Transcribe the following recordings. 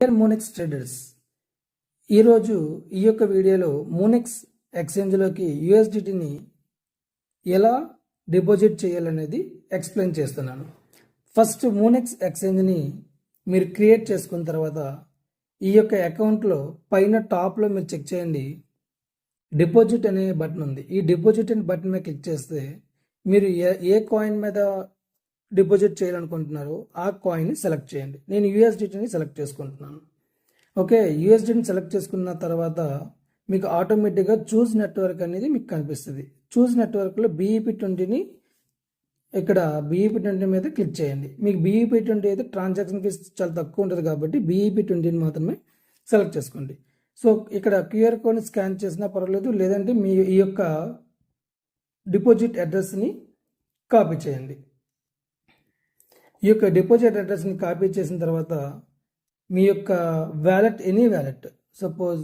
Dear Monex traders ఈరోజు ఈ యొక్క వీడియోలో మోనెక్స్ ఎక్స్చేంజ్లోకి యూఎస్డిటీని ఎలా డిపాజిట్ చేయాలనేది ఎక్స్ప్లెయిన్ చేస్తున్నాను. ఫస్ట్ మోనెక్స్ ఎక్స్చేంజ్ని మీరు క్రియేట్ చేసుకున్న తర్వాత ఈ యొక్క అకౌంట్లో పైన టాప్లో మీరు చెక్ చేయండి. డిపాజిట్ అనే బటన్ ఉంది. ఈ డిపాజిట్ అనే బటన్ మీద క్లిక్ చేస్తే మీరు ఏ ఏ కాయిన్ మీద డిపాజిట్ చేయాలనుకుంటున్నారో ఆ కాయిన్ని సెలెక్ట్ చేయండి. నేను యూఎస్డిటీని సెలెక్ట్ చేసుకుంటున్నాను. ఓకే యూఎస్డిని సెలెక్ట్ చేసుకున్న తర్వాత మీకు ఆటోమేటిక్గా చూస్ నెట్వర్క్ అనేది మీకు కనిపిస్తుంది. చూస్ నెట్వర్క్లో బీఈపీ ట్వంటీని ఇక్కడ బీఈపీ ట్వంటీ మీద క్లిక్ చేయండి. మీకు బీఈపీ ట్వంటీ అయితే ట్రాన్సాక్షన్ ఫీస్ చాలా తక్కువ ఉంటుంది కాబట్టి బీఈపీ ట్వంటీని మాత్రమే సెలెక్ట్ చేసుకోండి. సో ఇక్కడ క్యూఆర్ కోడ్ని స్కాన్ చేసినా పర్వాలేదు లేదంటే మీ ఈ యొక్క డిపాజిట్ అడ్రస్ని కాపీ చేయండి. ఈ యొక్క డిపాజిట్ అడ్రస్ని కాపీ చేసిన తర్వాత మీ యొక్క wallet any wallet suppose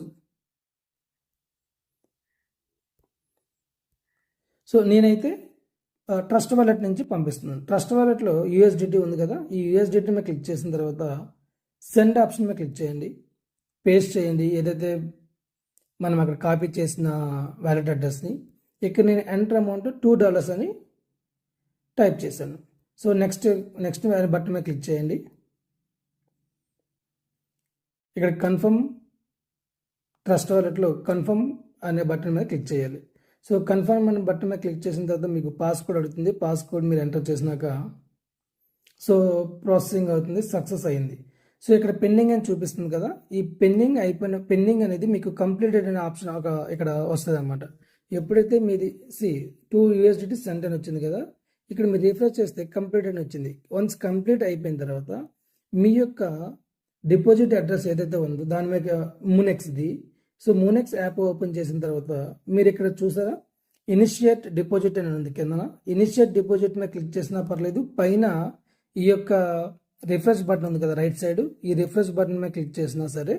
so నేనైతే ట్రస్ట్ వాలెట్ నుంచి పంపిస్తున్నాను. ట్రస్ట్ వాలెట్లో యూఎస్డిటీ ఉంది కదా ఈ యూఎస్డిటీ మీద క్లిక్ చేసిన తర్వాత సెండ్ ఆప్షన్ మీద క్లిక్ చేయండి. పేస్ట్ చేయండి. ఏదైతే మనం అక్కడ కాపీ చేసిన వ్యాలెట్ అడ్రస్ని ఇక్కడ నేను ఎంటర్ అమౌంట్ టూ డాలర్స్ అని టైప్ చేశాను. సో నెక్స్ట్ నెక్స్ట్ బటన్ మీద క్లిక్ చేయండి. ఇక్కడ కన్ఫర్మ్ ట్రస్ట్ వాలెట్లో కన్ఫర్మ్ అనే బటన్ మీద క్లిక్ చేయాలి. సో కన్ఫర్మ్ అనే బటన్ మీద క్లిక్ చేసిన తర్వాత మీకు పాస్కోడ్ అడుగుతుంది. పాస్కోడ్ మీరు ఎంటర్ చేసినాక సో ప్రాసెసింగ్ అవుతుంది సక్సెస్ అయింది. సో ఇక్కడ పెండింగ్ అని చూపిస్తుంది కదా. ఈ పెండింగ్ అయిపోయిన పెండింగ్ అనేది మీకు కంప్లీటెడ్ అనే ఆప్షన్ ఒక ఇక్కడ వస్తుంది అనమాట ఎప్పుడైతే మీది సి టూ యూఎస్డిటీ సెంట్ అని వచ్చింది కదా ఇక్కడ మీరు రిఫ్రెష్ చేస్తే కంప్లీట్ అని వచ్చింది. వన్స్ కంప్లీట్ అయిపోయిన తర్వాత మీ యొక్క డిపాజిట్ అడ్రస్ ఏదైతే ఉందో దాని మీద మూనెక్స్ది సో మూనెక్స్ యాప్ ఓపెన్ చేసిన తర్వాత మీరు ఇక్కడ చూసారా? ఇనిషియేట్ డిపాజిట్ అని ఉంది కిందన. ఇనిషియేట్ డిపాజిట్ మీద క్లిక్ చేసినా పర్లేదు. పైన ఈ యొక్క రిఫ్రెష్ బటన్ ఉంది కదా రైట్ సైడ్ ఈ రిఫ్రెష్ బటన్ మీద క్లిక్ చేసినా సరే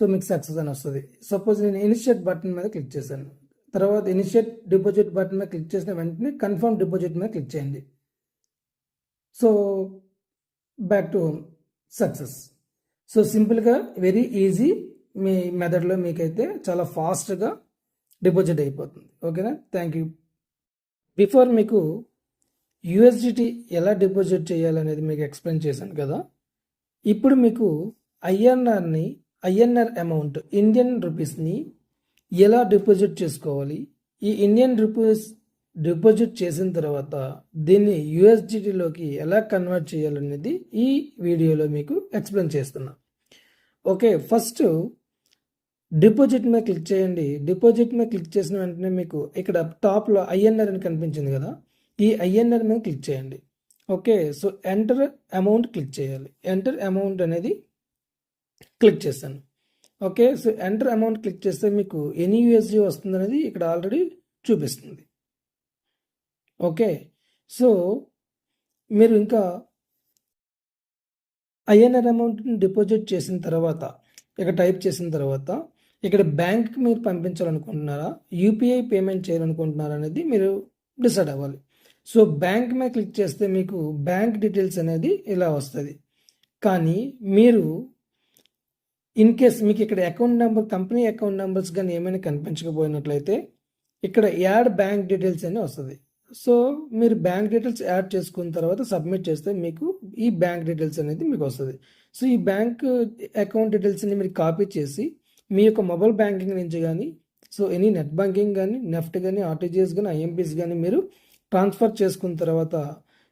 సో మీకు సక్సెస్ అని వస్తుంది. సపోజ్ నేను ఇనిషియేట్ బటన్ మీద క్లిక్ చేశాను. తర్వాత ఇనిషియేట్ డిపాజిట్ బటన్ మీద క్లిక్ చేసిన వెంటనే కన్ఫర్మ్ డిపాజిట్ మీద క్లిక్ చేయండి. So back to success so సింపుల్గా వెరీ ఈజీ మీ మెథడ్లో మీకైతే చాలా ఫాస్ట్గా డిపాజిట్ అయిపోతుంది. ఓకేనా థ్యాంక్ యూ బిఫోర్ మీకు యూఎస్డిటీ ఎలా డిపాజిట్ చేయాలనేది మీకు ఎక్స్ప్లెయిన్ చేశాను కదా? ఇప్పుడు మీకు ఐఎన్ఆర్ని ఐఎన్ఆర్ అమౌంట్ ఇండియన్ రూపీస్ని ఎలా డిపాజిట్ చేసుకోవాలి? ఈ ఇండియన్ రూపీస్ డిపాజిట్ చేసిన తర్వాత దీన్ని యూఎస్డిటీలోకి ఎలా కన్వర్ట్ చేయాలనేది ఈ వీడియోలో మీకు ఎక్స్ప్లెయిన్ చేస్తున్నా. ఓకే ఫస్ట్ డిపాజిట్ మీద క్లిక్ చేయండి. డిపాజిట్ మీద క్లిక్ చేసిన వెంటనే మీకు ఇక్కడ టాప్లో ఐఎన్ఆర్ అని కనిపించింది కదా ఈ ఐఎన్ఆర్ మీద క్లిక్ చేయండి. Okay so enter amount click చేయాలి. ఎంటర్ అమౌంట్ అనేది క్లిక్ చేశాను. Okay so enter amount click చేస్తే మీకు ఎనీ యూఎస్డి వస్తుంది అనేది ఇక్కడ ఆల్రెడీ చూపిస్తుంది. ఓకే సో మీరు ఇంకా ఐఎన్ఆర్ అమౌంట్ని డిపాజిట్ చేసిన తర్వాత ఇక్కడ టైప్ చేసిన తర్వాత ఇక్కడ బ్యాంక్కి మీరు పంపించాలనుకుంటున్నారా యూపీఐ పేమెంట్ చేయాలనుకుంటున్నారా అనేది మీరు డిసైడ్ అవ్వాలి. సో బ్యాంక్ మీద క్లిక్ చేస్తే మీకు బ్యాంక్ డీటెయిల్స్ అనేది ఇలా వస్తుంది. కానీ మీరు ఇన్ కేస్ మీకు ఇక్కడ account number company account numbers కానీ ఏమైనా కనిపించకపోయినట్లయితే ఇక్కడ యాడ్ బ్యాంక్ డీటెయిల్స్ అని వస్తుంది. సో మీరు బ్యాంక్ డీటెయిల్స్ యాడ్ చేసుకున్న తర్వాత సబ్మిట్ చేస్తే మీకు ఈ బ్యాంక్ డీటెయిల్స్ అనేది మీకు వస్తుంది. సో ఈ బ్యాంక్ అకౌంట్ డీటెయిల్స్ని మీరు కాపీ చేసి మీ యొక్క మొబైల్ బ్యాంకింగ్ నుంచి కానీ సో ఎనీ నెట్ బ్యాంకింగ్ కానీ నెఫ్ట్ కానీ ఆర్టీజీఎస్ కానీ ఐఎంపీస్ కానీ మీరు ట్రాన్స్ఫర్ చేసుకున్న తర్వాత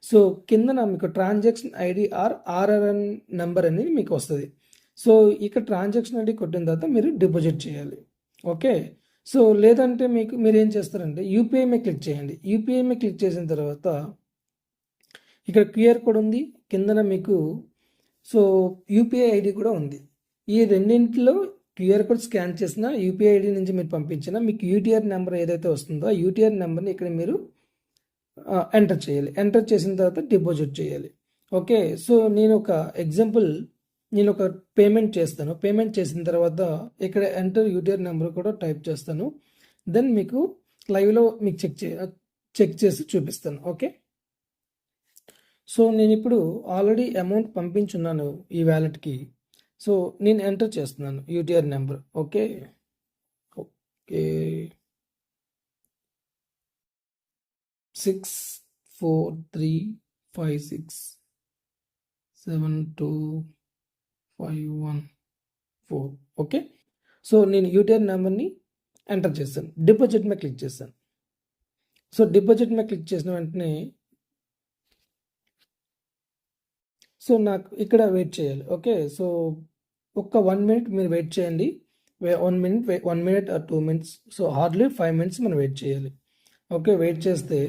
సో కిందన మీకు transaction ID R RRN number అనేది మీకు వస్తుంది. సో ఇక్కడ ట్రాన్సాక్షన్ ఐడి కొట్టిన తర్వాత మీరు డిపాజిట్ చేయాలి. ఓకే సో లేదంటే మీకు మీరు ఏం చేస్తారంటే యూపీఐ మీద క్లిక్ చేయండి. యూపీఐ మీద క్లిక్ చేసిన తర్వాత ఇక్కడ క్యూఆర్ కోడ్ ఉంది. కిందన మీకు సో యూపీఐ ఐడి కూడా ఉంది. ఈ రెండింటిలో క్యూఆర్ కోడ్ స్కాన్ చేసిన యూపీఐ ఐడి నుంచి మీరు పంపించిన మీకు యూటీఆర్ నెంబర్ ఏదైతే వస్తుందో ఆ యూటీఆర్ నెంబర్ని ఇక్కడ మీరు ఎంటర్ చేయాలి. ఎంటర్ చేసిన తర్వాత డిపాజిట్ చేయాలి. ఓకే సో నేను ఒక ఎగ్జాంపుల్ నేను ఒక పేమెంట్ చేస్తాను. పేమెంట్ చేసిన తర్వాత ఇక్కడ ఎంటర్ యూటీఆర్ నెంబర్ కూడా టైప్ చేస్తాను. దెన్ మీకు లైవ్లో మీకు చెక్ చే చెక్ చేసి చూపిస్తాను. ఓకే సో నేను ఇప్పుడు ఆల్రెడీ అమౌంట్ పంపించున్నాను ఈ వ్యాలెట్కి సో నేను ఎంటర్ చేస్తున్నాను UTR number okay okay six four three five six seven two five one four okay so నేను యూటీఆర్ నెంబర్ని ఎంటర్ చేస్తాను. డిపాజిట్ మీద క్లిక్ చేస్తాను. సో డిపాజిట్ మీద క్లిక్ చేసిన వెంటనే సో నాకు ఇక్కడ వెయిట్ చేయాలి ఓకే సో ఒక్క వన్ మినిట్ మీరు వెయిట్ చేయండి. One minute one minute or two minutes so hardly five minutes మనం వెయిట్ చేయాలి. ఓకే వెయిట్ చేస్తే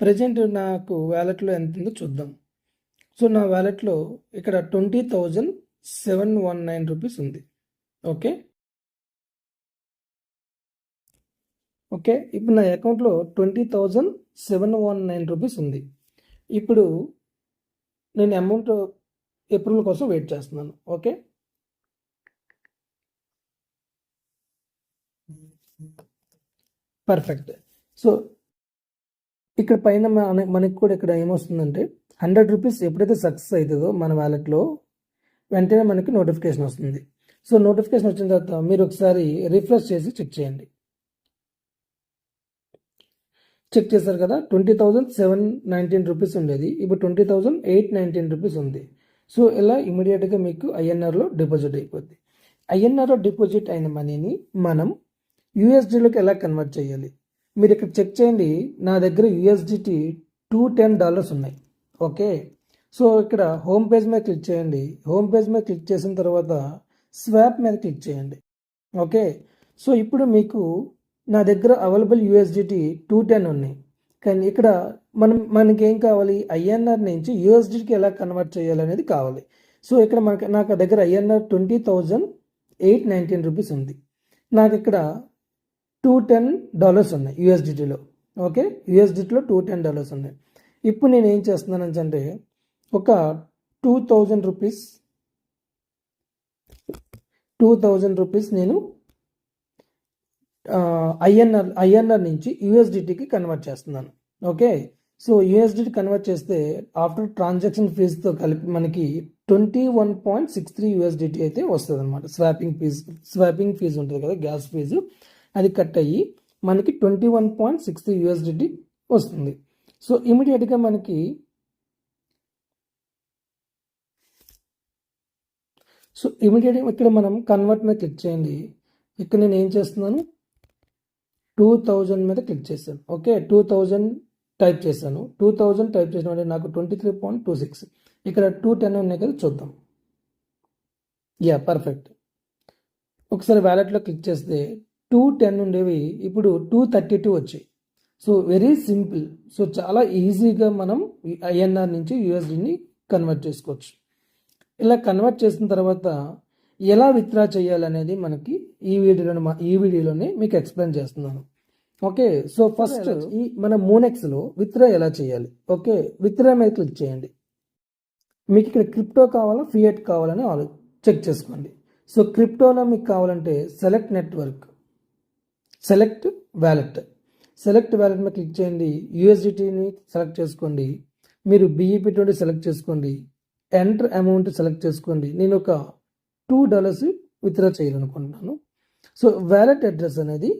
ప్రజెంట్ నాకు వ్యాలెట్లో ఎంత ఉందో చూద్దాం. సో నా వ్యాలెట్లో ఇక్కడ twenty thousand seven one nine rupees ఉంది. ఓకే? ఓకే? ఇప్పుడు నా అకౌంట్లో twenty thousand seven one nine rupees ఉంది. ఇప్పుడు నేను అమౌంట్ ఏప్రిల్ కోసం వెయిట్ చేస్తున్నాను. ఓకే? పర్ఫెక్ట్. సో ఇక్కడ పైన మన- మనకి కూడా ఇక్కడ ఏమొస్తుందంటే హండ్రెడ్ రూపీస్ ఎప్పుడైతే సక్సెస్ అవుతుందో మన వ్యాలెట్లో వెంటనే మనకి నోటిఫికేషన్ వస్తుంది. సో నోటిఫికేషన్ వచ్చిన తర్వాత మీరు ఒకసారి రిఫ్రెష్ చేసి చెక్ చేయండి. చెక్ చేశారు కదా twenty thousand seven nineteen rupees ఉండేది. ఇప్పుడు twenty thousand eight nineteen rupees ఉంది. సో ఇలా ఇమీడియట్గా మీకు ఐఎన్ఆర్లో డిపాజిట్ అయిపోద్ది. ఐఎన్ఆర్లో డిపాజిట్ అయిన మనీని మనం యూఎస్డీలోకి ఎలా కన్వర్ట్ చేయాలి? మీరు ఇక్కడ చెక్ చేయండి నా దగ్గర యూఎస్డిటీ టూ టెన్ డాలర్స్ ఉన్నాయి. ఓకే? సో ఇక్కడ హోమ్ పేజ్ మీద క్లిక్ చేయండి. హోమ్ పేజ్ మీద క్లిక్ చేసిన తర్వాత స్వాప్ మీద క్లిక్ చేయండి. ఓకే? సో ఇప్పుడు మీకు నా దగ్గర అవైలబుల్ యూఎస్డిటీ టూ టెన్ ఉన్నాయి కానీ ఇక్కడ మనం మనకి ఏం కావాలి? ఐఎన్ఆర్ నుంచి యూఎస్డికి ఎలా కన్వర్ట్ చేయాలి అనేది కావాలి. సో ఇక్కడ మనకి నాకు దగ్గర INR twenty thousand eight nineteen rupees ఉంది. నాకు ఇక్కడ టూ టెన్ డాలర్స్ ఉన్నాయి యూఎస్డిటీలో. ఓకే? యూఎస్డిటీలో టూ టెన్ డాలర్స్ ఉన్నాయి. ఇప్పుడు నేను ఏం చేస్తున్నాను అంటే ఒక two thousand rupees two thousand rupees నేను ఐఎన్ఆర్ ఐఎన్ఆర్ నుంచి యూఎస్డిటీకి కన్వర్ట్ చేస్తున్నాను. ఓకే సో యూఎస్డిటీ కన్వర్ట్ చేస్తే ఆఫ్టర్ ట్రాన్సాక్షన్ ఫీజుతో కలిపి మనకి twenty one point six three USDT అయితే వస్తుంది అనమాట స్వాపింగ్ ఫీజు స్వాపింగ్ ఫీజు ఉంటుంది కదా గ్యాస్ ఫీజు అది కట్ అయ్యి మనకి twenty one point six three USDT వస్తుంది. సో ఇమీడియట్గా మనకి సో ఇమీడియట్గా ఇక్కడ మనం కన్వర్ట్ మీద క్లిక్ చేయండి. ఇక్కడ నేను ఏం చేస్తున్నాను? టూ థౌజండ్ మీద క్లిక్ చేశాను. ఓకే టూ థౌజండ్ టైప్ చేశాను. టూ థౌజండ్ టైప్ చేసిన అంటే నాకు twenty three point two six ఇక్కడ టూ టెన్ ఉన్నాయి కదా చూద్దాం. యా పర్ఫెక్ట్ ఒకసారి వ్యాలెట్లో క్లిక్ చేస్తే టూ టెన్ ఉండేవి ఇప్పుడు టూ థర్టీ టూ వచ్చాయి. సో వెరీ సింపుల్ సో చాలా ఈజీగా మనం ఐఎన్ఆర్ నుంచి యూఎస్డిని కన్వర్ట్ చేసుకోవచ్చు. ఇలా కన్వర్ట్ చేసిన తర్వాత ఎలా విత్డ్రా చేయాలనేది మనకి ఈ వీడియోలో ఈ వీడియోలోనే మీకు ఎక్స్ప్లెయిన్ చేస్తున్నాను. ఓకే సో ఫస్ట్ ఈ మన మోనెక్స్లో విత్డ్రా ఎలా చేయాలి? ఓకే విత్డ్రా మీద క్లిక్ చేయండి. మీకు ఇక్కడ క్రిప్టో కావాలా ఫియట్ కావాలని ఆలో చెక్ చేసుకోండి. సో క్రిప్టోలో మీకు కావాలంటే select network select wallet select wallet మీద క్లిక్ చేయండి. యూఎస్డిటీని సెలెక్ట్ చేసుకోండి. మీరు బీఈపీ ట్వంటీ సెలెక్ట్ చేసుకోండి. ఎంటర్ అమౌంట్ సెలెక్ట్ చేసుకోండి. నేను ఒక టూ డాలర్స్ విత్డ్రా చేయాలనుకుంటున్నాను. సో వ్యాలెట్ అడ్రస్ అనేది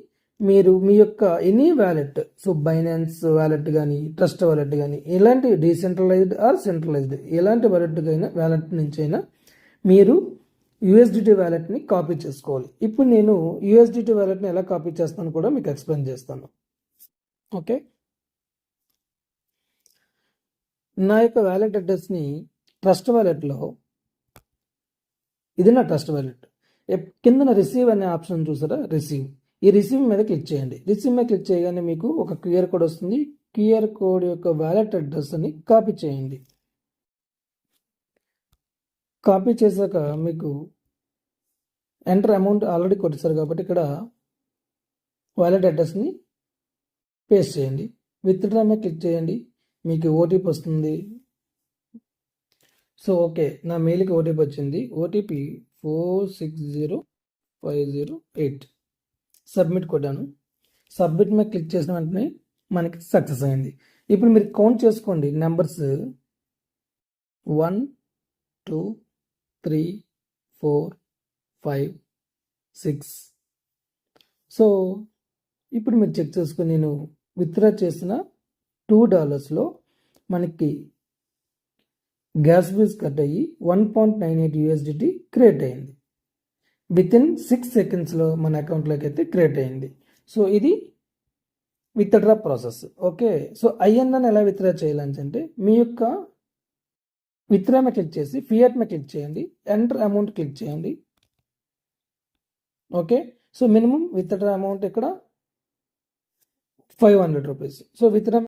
మీరు మీ యొక్క any wallet so Binance wallet కానీ ట్రస్ట్ వ్యాలెట్ కానీ ఎలాంటి డీసెంట్రలైజ్డ్ ఆర్ సెంట్రలైజ్డ్ ఎలాంటి వ్యాలెట్ అయినా వ్యాలెట్ నుంచి అయినా మీరు యూఎస్డిటీ వ్యాలెట్ని కాపీ చేసుకోవాలి. ఇప్పుడు నేను యూఎస్డిటి వ్యాలెట్ని ఎలా కాపీ చేస్తాను కూడా మీకు ఎక్స్ప్లెయిన్ చేస్తాను. ఓకే? నా యొక్క వ్యాలెట్ అడ్రస్ని ట్రస్ట్ వ్యాలెట్లో ఇది నా ట్రస్ట్ వ్యాలెట్ కిందన రిసీవ్ అనే ఆప్షన్ చూసారా? రిసీవ్. ఈ రిసీవ్ మీద క్లిక్ చేయండి. రిసీవ్ మీద క్లిక్ చేయగానే మీకు ఒక క్యూఆర్ కోడ్ వస్తుంది. క్యూఆర్ కోడ్ యొక్క వ్యాలెట్ అడ్రస్ని కాపీ చేయండి. కాపీ చేశాక మీకు ఎంటర్ అమౌంట్ ఆల్రెడీ కొట్టేశారు కాబట్టి ఇక్కడ వాలెట్ అడ్రస్ని పేస్ట్ చేయండి. విత్డ్రా మీద క్లిక్ చేయండి. మీకు ఓటీపీ వస్తుంది. సో ఓకే నా మెయిల్కి ఓటీపీ వచ్చింది. OTP four six zero five zero eight submit కొట్టాను. సబ్మిట్ మీద క్లిక్ చేసిన వెంటనే మనకి సక్సెస్ అయింది. ఇప్పుడు మీరు కౌంట్ చేసుకోండి. Numbers one two three four five six so ఇప్పుడు మీరు చెక్ చేసుకుని నేను విత్డ్రా చేసిన టూ డాలర్స్లో మనకి గ్యాస్ బిల్స్ కట్ అయ్యి one point nine eight USDT create అయింది. విత్ ఇన్ సిక్స్ సెకండ్స్లో మన అకౌంట్లోకి అయితే క్రియేట్ అయింది. సో ఇది withdraw process okay so INR ఎలా విత్డ్రా చేయాలని మీ యొక్క విత్డ్రా మీద క్లిక్ చేసి ఫియట్ మీద క్లిక్ చేయండి ఎంటర్ అమౌంట్ క్లిక్ చేయండి. Okay so minimum withdraw amount ఇక్కడ five hundred rupees so withdraw